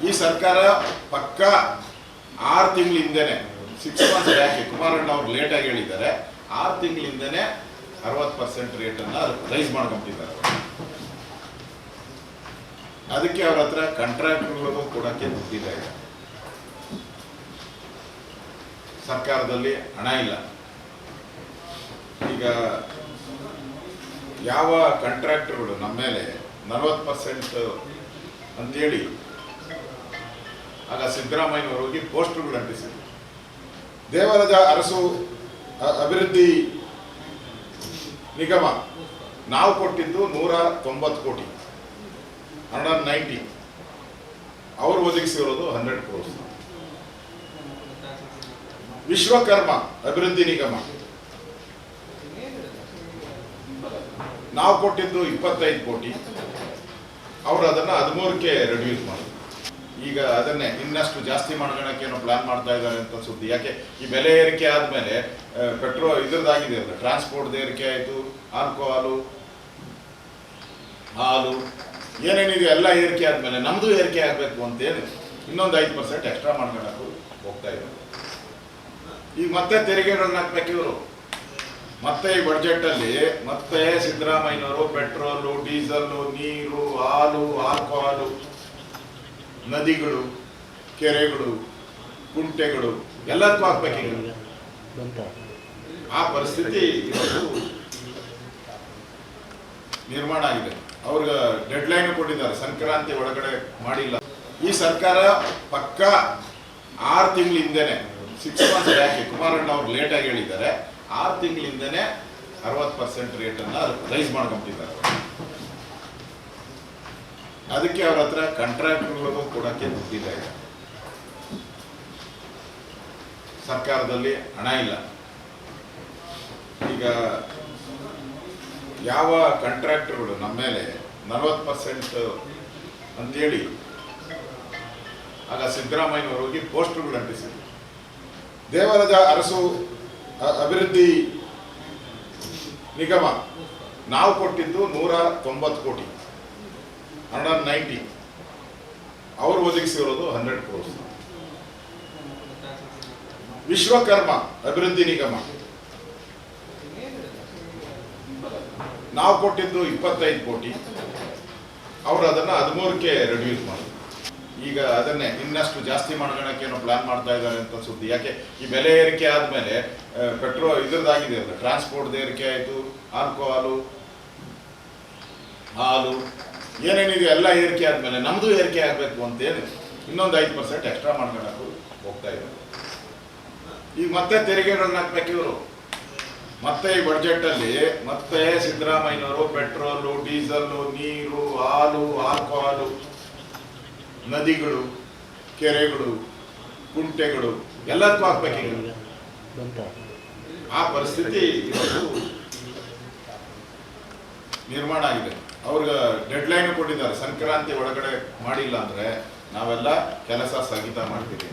ಈ ಸರ್ಕಾರ ಪಕ್ಕ ಆರು ತಿಂಗಳ ಹಿಂದೆನೆ ಸಿಕ್ಸ್ ಮಂತ್ ಬ್ಯಾಕ್ ಕುಮಾರಣ್ಣ ಅವ್ರು ಲೇಟಾಗಿ ಹೇಳಿದ್ದಾರೆ, ಆರು ತಿಂಗಳ ಹಿಂದೆನೆ ಅರವತ್ತು ಪರ್ಸೆಂಟ್ ರೇಟನ್ನು ರೈಸ್ ಮಾಡ್ಕೊಂಡಿದ್ದಾರೆ ಅದಕ್ಕೆ ಅವ್ರ ಹತ್ರ ಕಾಂಟ್ರಾಕ್ಟ್ಗಳಿಗೂ ಕೊಡೋಕ್ಕೆ ಈಗ ಸರ್ಕಾರದಲ್ಲಿ ಹಣ ಇಲ್ಲ. ಈಗ ಯಾವ ಕಾಂಟ್ರಾಕ್ಟರ್ಗಳು ನಮ್ಮ ಮೇಲೆ ನಲವತ್ತು ಪರ್ಸೆಂಟ್ ಅಂತೇಳಿ ಆಗ ಸಿದ್ದರಾಮಯ್ಯನವರು ಹೋಗಿ ಪೋಸ್ಟರ್ಗಳು ಅಂಟಿಸಿದ್ರು. ದೇವರಾಜ ಅರಸು ಅಭಿವೃದ್ಧಿ ನಿಗಮ ನಾವು ಕೊಟ್ಟಿದ್ದು ನೂರ ತೊಂಬತ್ತು ಕೋಟಿ ಹಂಡ್ರೆಡ್ ನೈಂಟಿ. ಅವರು ಒದಗಿಸಿರೋದು ಹಂಡ್ರೆಡ್ ಕ್ರೋರ್ಸ್ ವಿಶ್ವಕರ್ಮ ಅಭಿವೃದ್ಧಿ ನಿಗಮ. ನಾವು ಕೊಟ್ಟಿದ್ದು ಇಪ್ಪತ್ತೈದು ಕೋಟಿ. ಅವರು ಅದನ್ನು ಹದಿಮೂರಕ್ಕೆ ರೆಡ್ಯೂಸ್ ಮಾಡಿದ್ರು. ಈಗ ಅದನ್ನೇ ಇನ್ನಷ್ಟು ಜಾಸ್ತಿ ಮಾಡ್ಕೊಳಕ್ಕೆ ಏನೋ ಪ್ಲಾನ್ ಮಾಡ್ತಾ ಇದ್ದಾರೆ ಅಂತ ಸುದ್ದಿ ಯಾಕೆ? ಈ ಬೆಲೆ ಏರಿಕೆ ಆದ್ಮೇಲೆ ಪೆಟ್ರೋಲ್ ಇದ್ರದ್ದಾಗಿದೆ ಅಲ್ಲ ಟ್ರಾನ್ಸ್ಪೋರ್ಟ್ ಏರಿಕೆ ಆಯಿತು ಆಲ್ಕೋಹಾಲು ಹಾಲು, ಏನೇನಿದೆ ಎಲ್ಲ ಏರಿಕೆ ಆದ್ಮೇಲೆ ನಮ್ಮದು ಏರಿಕೆ ಆಗಬೇಕು ಅಂತೇಳಿ ಇನ್ನೊಂದು ಐದು ಪರ್ಸೆಂಟ್ ಎಕ್ಸ್ಟ್ರಾ ಮಾಡ್ಕೊಳಕ್ಕೂ ಹೋಗ್ತಾ ಇದ್ದಾರೆ. ಈಗ ಮತ್ತೆ ತೆರಿಗೆಗಳನ್ನ ಹಾಕ್ಬೇಕು ಇವರು. ಮತ್ತೆ ಈ ಬಡ್ಜೆಟ್ ಅಲ್ಲಿ ಮತ್ತೆ ಸಿದ್ದರಾಮಯ್ಯನವರು ಪೆಟ್ರೋಲು ಡೀಸೆಲ್ಲು ನೀರು, ಹಾಲು ಆಲ್ಕೋಹಾಲು ನದಿಗಳು, ಕೆರೆಗಳು, ಕುಂಟೆಗಳು, ಎಲ್ಲದಕ್ಕೂ ಹಾಕ್ಬೇಕೀಗ ಆ ಪರಿಸ್ಥಿತಿ ನಿರ್ಮಾಣ ಆಗಿದೆ. ಅವ್ರಿಗೆ ಡೆಡ್ಲೈನ್ ಕೊಟ್ಟಿದ್ದಾರೆ. ಸಂಕ್ರಾಂತಿ ಒಳಗಡೆ ಮಾಡಿಲ್ಲ. ಈ ಸರ್ಕಾರ ಪಕ್ಕ ಆರು ತಿಂಗಳ ಹಿಂದೆನೆ ಸಿಕ್ಸ್ ಮಂತ್ಸ್ ಬ್ಯಾಕ್ ಕುಮಾರಣ್ಣ ಅವ್ರು ಲೇಟಾಗಿ ಹೇಳಿದ್ದಾರೆ. ಆರು ತಿಂಗಳಿಂದನೆ ಅರವತ್ತು ಪರ್ಸೆಂಟ್ ರೇಟನ್ನು ರೈಸ್ ಮಾಡ್ಕೊಂಬಿಟ್ಟಿದ್ದಾರೆ. ಅದಕ್ಕೆ ಅವ್ರ ಹತ್ರ ಕಾಂಟ್ರಾಕ್ಟ್ಗಳಿಗೂ ಕೊಡೋಕ್ಕೆ ದುಡ್ಡಿಲ್ಲ ಸರ್ಕಾರದಲ್ಲಿ ಹಣ ಇಲ್ಲ. ಈಗ ಯಾವ ಕಾಂಟ್ರಾಕ್ಟರ್ಗಳು ನಮ್ಮ ಮೇಲೆ ನಲವತ್ತು ಪರ್ಸೆಂಟ್ ಅಂತೇಳಿ ಆಗ ಸಿದ್ದರಾಮಯ್ಯನವರು ಹೋಗಿ ಪೋಸ್ಟರ್ಗಳು ಅಂಟಿಸಿದ್ರು. ದೇವರಾಜ ಅರಸು ಅಭಿವೃದ್ಧಿ ನಿಗಮ ನಾವು ಕೊಟ್ಟಿದ್ದು ನೂರ ತೊಂಬತ್ತು ಕೋಟಿ. Hundred ninety. ಅವರು ಒದಗಿಸಿರೋದು ಹಂಡ್ರೆಡ್ ಕ್ರೋರ್ಸ್ ವಿಶ್ವಕರ್ಮ ಅಭಿವೃದ್ಧಿ ನಿಗಮ. ನಾವು ಕೊಟ್ಟಿದ್ದು ಇಪ್ಪತ್ತೈದು ಕೋಟಿ. ಅವರು ಅದನ್ನು ಹದಿಮೂರಕ್ಕೆ ರೆಡ್ಯೂಸ್ ಮಾಡಿದ್ರು ಈಗ ಅದನ್ನೇ ಇನ್ನಷ್ಟು ಜಾಸ್ತಿ ಮಾಡ್ಕೊಳಕ್ಕೆ ಏನೋ ಪ್ಲಾನ್ ಮಾಡ್ತಾ ಇದ್ದಾರೆ ಅಂತ ಸುದ್ದಿ. ಯಾಕೆ? ಈ ಬೆಲೆ ಏರಿಕೆ ಆದಮೇಲೆ ಪೆಟ್ರೋಲ್ ಇದ್ರದ್ದಾಗಿದೆ ಅಲ್ಲ ಟ್ರಾನ್ಸ್ಪೋರ್ಟ್ ಏರಿಕೆ ಆಯಿತು ಆಲ್ಕೋಹಾಲು ಹಾಲು. ಏನೇನಿದೆ ಎಲ್ಲ ಏರಿಕೆ ಆದಮೇಲೆ ನಮ್ಮದು ಏರಿಕೆ ಆಗಬೇಕು ಅಂತೇಳಿ ಇನ್ನೊಂದು ಐದು ಪರ್ಸೆಂಟ್ ಎಕ್ಸ್ಟ್ರಾ ಮಾಡ್ಕೊಂಡು ಹೋಗ್ತಾ ಇದ್ದಾರೆ. ಈಗ ಮತ್ತೆ ತೆರಿಗೆಗಳನ್ನ ಹಾಕ್ಬೇಕು ಇವರು. ಮತ್ತೆ ಈ ಬಡ್ಜೆಟಲ್ಲಿ ಮತ್ತೆ ಸಿದ್ದರಾಮಯ್ಯನವರು ಪೆಟ್ರೋಲು ಡೀಸೆಲ್ಲು ನೀರು, ಹಾಲು ಆಲ್ಕೋಹಾಲು ನದಿಗಳು, ಕೆರೆಗಳು, ಕುಂಟೆಗಳು ಎಲ್ಲದಕ್ಕೂ ಹಾಕ್ಬೇಕೀಗ ಆ ಪರಿಸ್ಥಿತಿ ನಿರ್ಮಾಣ ಆಗಿದೆ. ಅವ್ರಿಗೆ ಡೆಡ್ಲೈನ್ ಕೊಟ್ಟಿದ್ದಾರೆ. ಸಂಕ್ರಾಂತಿ ಒಳಗಡೆ ಮಾಡಿಲ್ಲ ಅಂದ್ರೆ ನಾವೆಲ್ಲ ಕೆಲಸ ಸ್ಥಗಿತ ಮಾಡ್ತೀವಿ